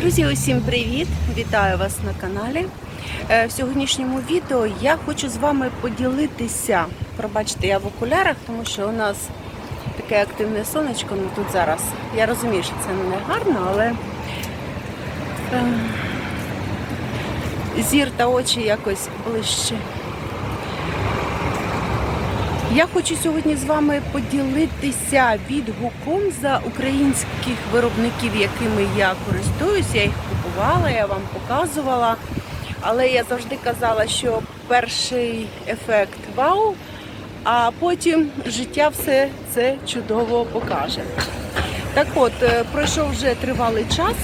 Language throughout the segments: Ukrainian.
Друзі, усім привіт! Вітаю вас на каналі. Е, В сьогоднішньому відео я хочу з вами поділитися. Пробачте, я в окулярах, тому що у нас таке активне сонечко ну, тут зараз. Я розумію, що це не гарно, але е, зір та очі якось ближче. Я хочу сьогодні з вами поділитися відгуком за українських виробників, якими я користуюсь. Я їх купувала, я вам показувала. Але я завжди казала, що перший ефект вау, а потім життя все це чудово покаже. Так от, е, пройшов вже тривалий час.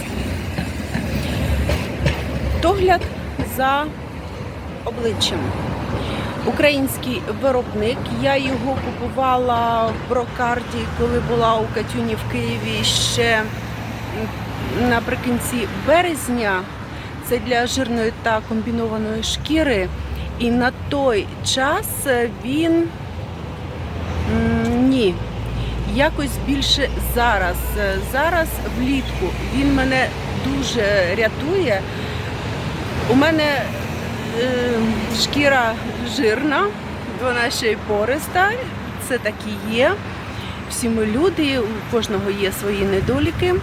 Догляд за обличчям. Український виробник. Я його купувала в брокарді, коли була у Катюні в Києві ще наприкінці березня. Це для жирної та комбінованої шкіри. І на той час він ні. Якось більше зараз. Зараз влітку він мене дуже рятує. У мене шкіра жирна, вона ще й пориста. Це так і є. Всі ми люди, у кожного є свої недоліки.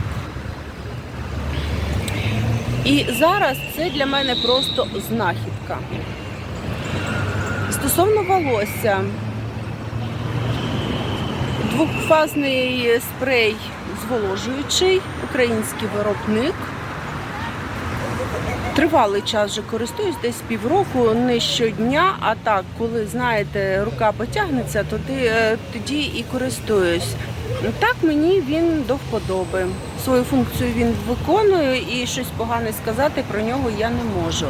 І зараз це для мене просто знахідка. Стосовно волосся, двохфазний спрей зволожуючий, український виробник. Тривалий час вже користуюсь, десь півроку, не щодня, а так, коли знаєте, рука потягнеться, тоді, е, тоді і користуюсь. Так мені він до вподоби. Свою функцію він виконує і щось погане сказати про нього я не можу.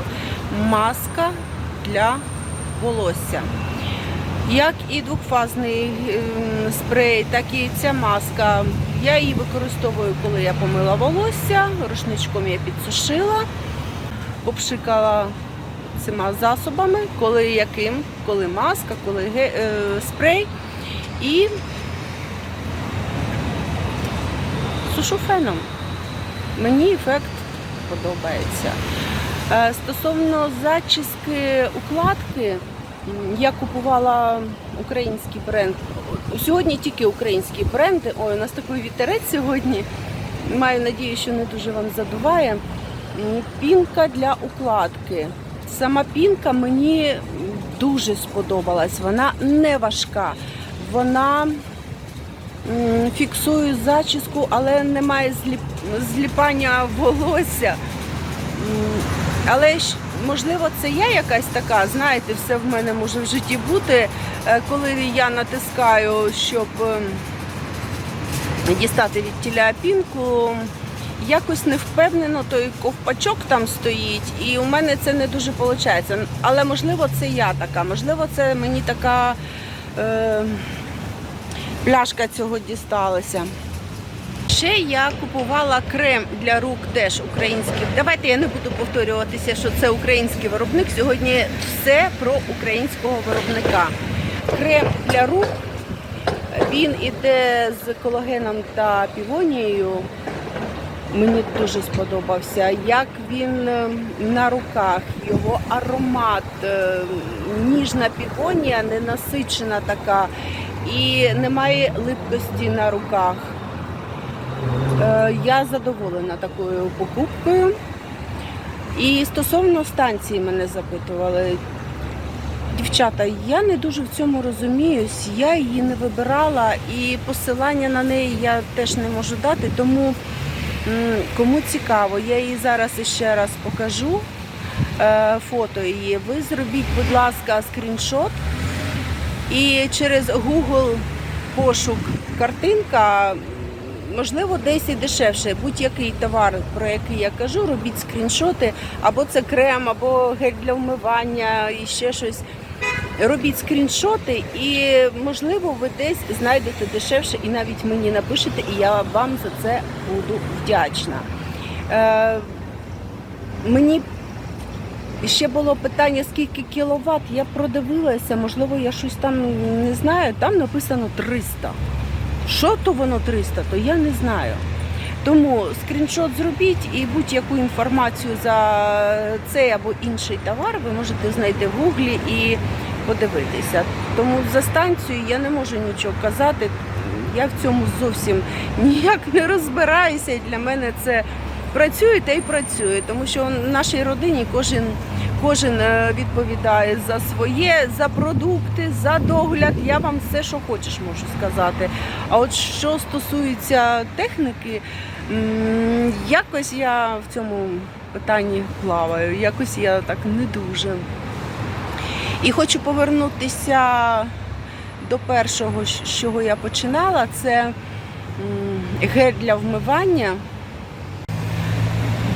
Маска для волосся. Як і двохфазний ем, спрей, так і ця маска. Я її використовую, коли я помила волосся, рушничком я підсушила попшикала цими засобами, коли яким, коли маска, коли ге- е, спрей. І сушу феном. Мені ефект подобається. Е, Стосовно зачіски укладки, я купувала український бренд. Сьогодні тільки українські бренди. Ой, у нас такий вітерець сьогодні. Маю надію, що не дуже вам задуває. Пінка для укладки. Сама пінка мені дуже сподобалась. Вона не важка. Вона фіксує зачіску, але немає зліп... зліпання волосся. Але можливо, це я якась така, знаєте, все в мене може в житті бути, е, коли я натискаю, щоб ем, дістати від тіля пінку. Якось не впевнено, той ковпачок там стоїть, і у мене це не дуже виходить. Але можливо, це я така, можливо, це мені така е, пляшка цього дісталася. Ще я купувала крем для рук теж український. Давайте я не буду повторюватися, що це український виробник. Сьогодні все про українського виробника. Крем для рук. Він іде з колагеном та півонією. Мені дуже сподобався, як він е, на руках, його аромат, е, ніжна півонія, ненасичена така, і немає липкості на руках. Е, Я задоволена такою покупкою. І стосовно станції мене запитували. Дівчата, я не дуже в цьому розуміюсь, я її не вибирала і посилання на неї я теж не можу дати, тому кому цікаво, я її зараз іще раз покажу. е, Фото її. Ви зробіть, будь ласка, скріншот і через Google пошук картинка, можливо, десь і дешевше. Будь-який товар, про який я кажу, робіть скріншоти, або це крем, або гель для вмивання, і ще щось. Робіть скріншоти, і можливо ви десь знайдете дешевше, і навіть мені напишете, і я вам за це буду вдячна. Е, мені ще було питання, скільки кіловат. Я продивилася, можливо, я щось там не знаю. Там написано 300. Що то воно 300, то я не знаю. Тому скріншот зробіть і будь-яку інформацію за цей або інший товар ви можете знайти в гуглі і подивитися. Тому за станцію я не можу нічого казати. Я в цьому зовсім ніяк не розбираюся. І для мене це працює та й працює, тому що в нашій родині кожен, кожен е, відповідає за своє, за продукти, за догляд. Я вам все, що хочеш, можу сказати. А от що стосується техніки, якось я в цьому питанні плаваю, якось я так не дуже. І хочу повернутися до першого, з чого я починала, це гель для вмивання.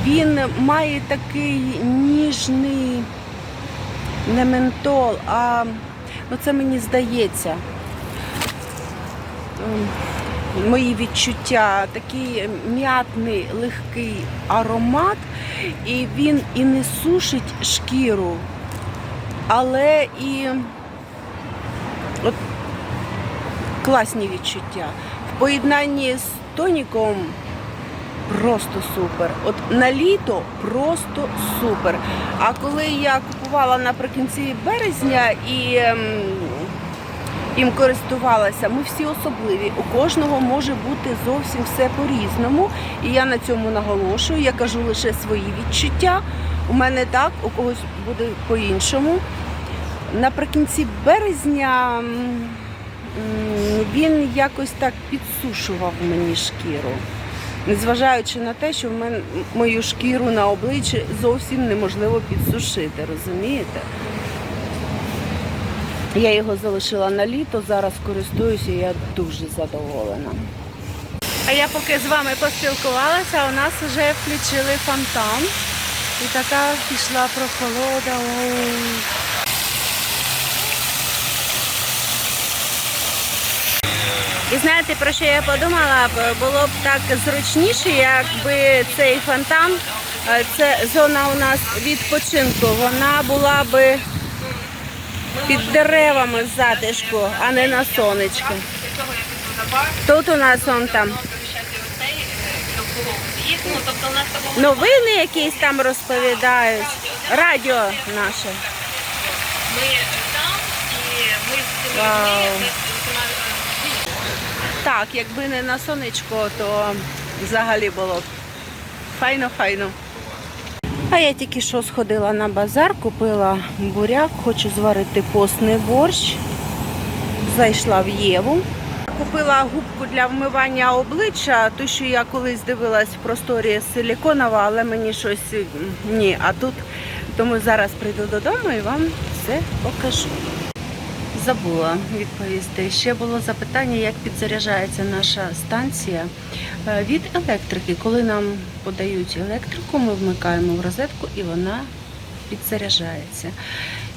Він має такий ніжний не ментол, а ну це мені здається. Мої відчуття, такий м'ятний легкий аромат, і він і не сушить шкіру, але і от класні відчуття. В поєднанні з тоніком просто супер. От на літо просто супер. А коли я купувала наприкінці березня і ем, їм користувалася, ми всі особливі. У кожного може бути зовсім все по-різному. І я на цьому наголошую. Я кажу лише свої відчуття. У мене так, у когось буде по-іншому. Наприкінці березня він якось так підсушував мені шкіру. Незважаючи на те, що в мене мою шкіру на обличчі зовсім неможливо підсушити, розумієте? Я його залишила на літо, зараз користуюся, я дуже задоволена. А я поки з вами поспілкувалася, у нас вже включили фонтан. І така пішла прохолода. Ой. І знаєте, про що я подумала? Було б так зручніше, якби цей фонтан, е, це зона у нас відпочинку, вона була би під деревами в затишку, а не на сонечку. Тут у нас он там Ну, тобто у нас такого новини якісь там розповідають, радіо наше. ми там і ми з цими Вау. людьми, з цими, Так, якби не на сонечко, то взагалі було б файно-файно. А я тільки що сходила на базар, купила буряк, хочу зварити постний борщ. Зайшла в Єву. Купила губку для вмивання обличчя, ту, що я колись дивилась в просторі силіконова, але мені щось ні. А тут тому зараз прийду додому і вам все покажу. Забула відповісти. Ще було запитання, як підзаряджається наша станція Е, від електрики. Коли нам подають електрику, ми вмикаємо в розетку і вона підзаряджається.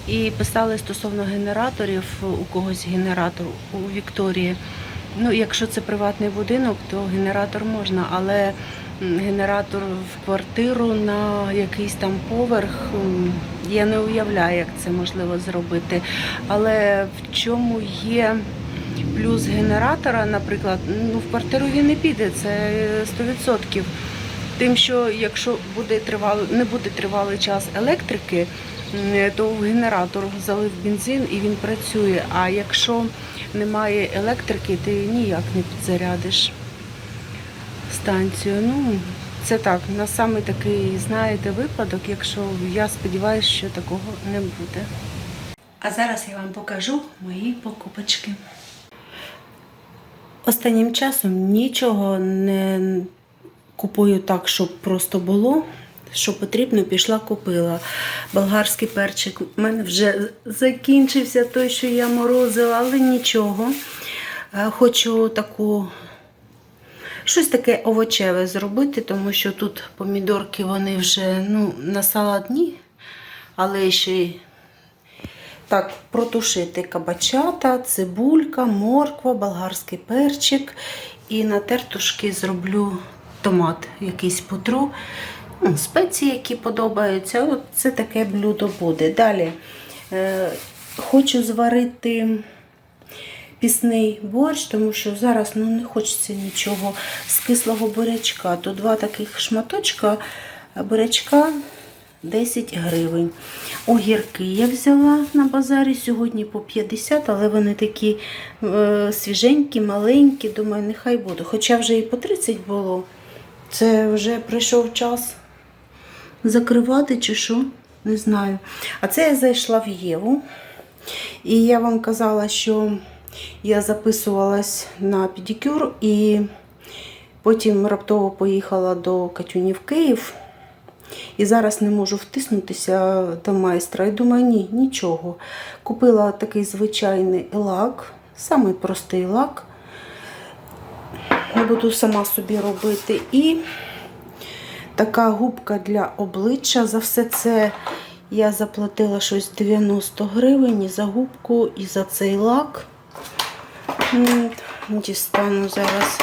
І писали стосовно генераторів, у когось генератор у Вікторії. Ну, якщо це приватний будинок, то генератор можна, але генератор в квартиру на якийсь там поверх. Я не уявляю, як це можливо зробити. Але в чому є плюс генератора, наприклад, ну в квартиру він не піде, це 100%. Тим, що якщо буде тривалий, не буде тривалий час електрики, то в генератор залив бензин і він працює. А якщо немає електрики, ти ніяк не підзарядиш станцію. Ну, це так, на саме такий, знаєте, випадок, якщо я сподіваюся, що такого не буде. А зараз я вам покажу мої покупочки. Останнім часом нічого не купую так, щоб просто було. Що потрібно, пішла купила. Болгарський перчик. У мене вже закінчився той, що я морозила, але нічого. Е, Хочу таку щось таке овочеве зробити, тому що тут помідорки вони вже ну, на салат ні, але ще й так, протушити кабачата, цибулька, морква, болгарський перчик. І на тертушки зроблю томат якийсь потру. Спеції, які подобаються. От це таке блюдо буде. Далі е, хочу зварити пісний борщ, тому що зараз ну, не хочеться нічого з кислого бурячка. То два таких шматочка бурячка 10 гривень. Огірки я взяла на базарі сьогодні по 50, але вони такі е, свіженькі, маленькі. Думаю, нехай буду. Хоча вже і по 30 було. Це вже прийшов час закривати чи що, не знаю. А це я зайшла в Єву. І я вам казала, що я записувалась на педикюр і потім раптово поїхала до Катюні в Київ. І зараз не можу втиснутися до майстра. І думаю, ні, нічого. Купила такий звичайний лак, самий простий лак. Я буду сама собі робити. І така губка для обличчя. За все це я заплатила щось 90 гривень і за губку, і за цей лак. Дістану зараз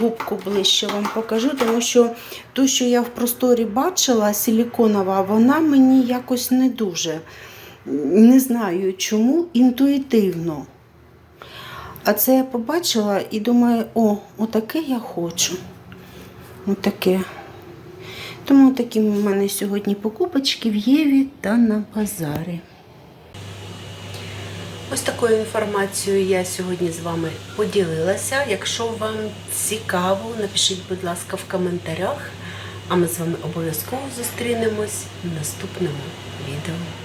губку ближче вам покажу, тому що ту, що я в просторі бачила, силіконова, вона мені якось не дуже. Не знаю чому, інтуїтивно. А це я побачила і думаю, о, отаке я хочу. Отаке. Тому такі в мене сьогодні покупочки в Єві та на базарі. Ось такою інформацією я сьогодні з вами поділилася. Якщо вам цікаво, напишіть, будь ласка, в коментарях. А ми з вами обов'язково зустрінемось в наступному відео.